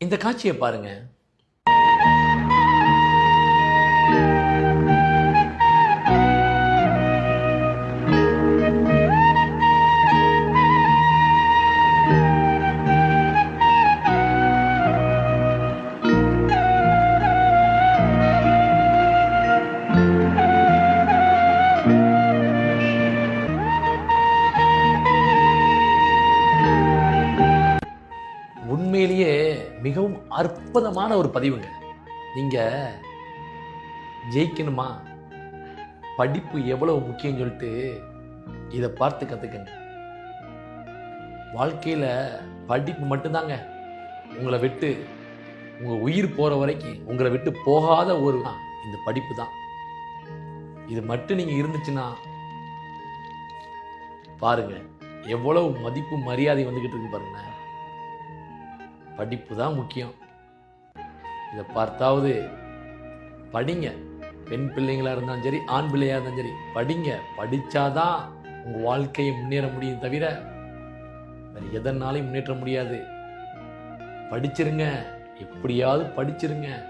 இந்த காட்சியை பாருங்கள் மிகவும் அற்புதமான ஒரு பதிவுங்க. நீங்க ஜெயிக்கணுமா? படிப்பு எவ்வளவு முக்கியம் சொல்லிட்டு இதை பார்த்து கற்றுக்கங்க வாழ்க்கையில படிப்பு மட்டும்தாங்க. உங்களை விட்டு உங்க உயிர் போற வரைக்கும் உங்களை விட்டு போகாத ஒரு தான் இந்த படிப்பு தான். இது மட்டும் நீங்க இருந்துச்சுன்னா பாருங்க எவ்வளவு மதிப்பு மரியாதை வந்துகிட்டு இருக்கு பாருங்க. படிப்பு தான் முக்கியம். இதை பார்த்தாவது படிங்க. பெண் பிள்ளைங்களாக இருந்தாலும் சரி ஆண் பிள்ளையாக இருந்தாலும் சரி படிங்க. படித்தாதான் உங்கள் வாழ்க்கையை முன்னேற முடியும் தவிர வேறு எதனாலையும் முன்னேற்ற முடியாது. படிச்சிருங்க. எப்படியாவது படிச்சிருங்க.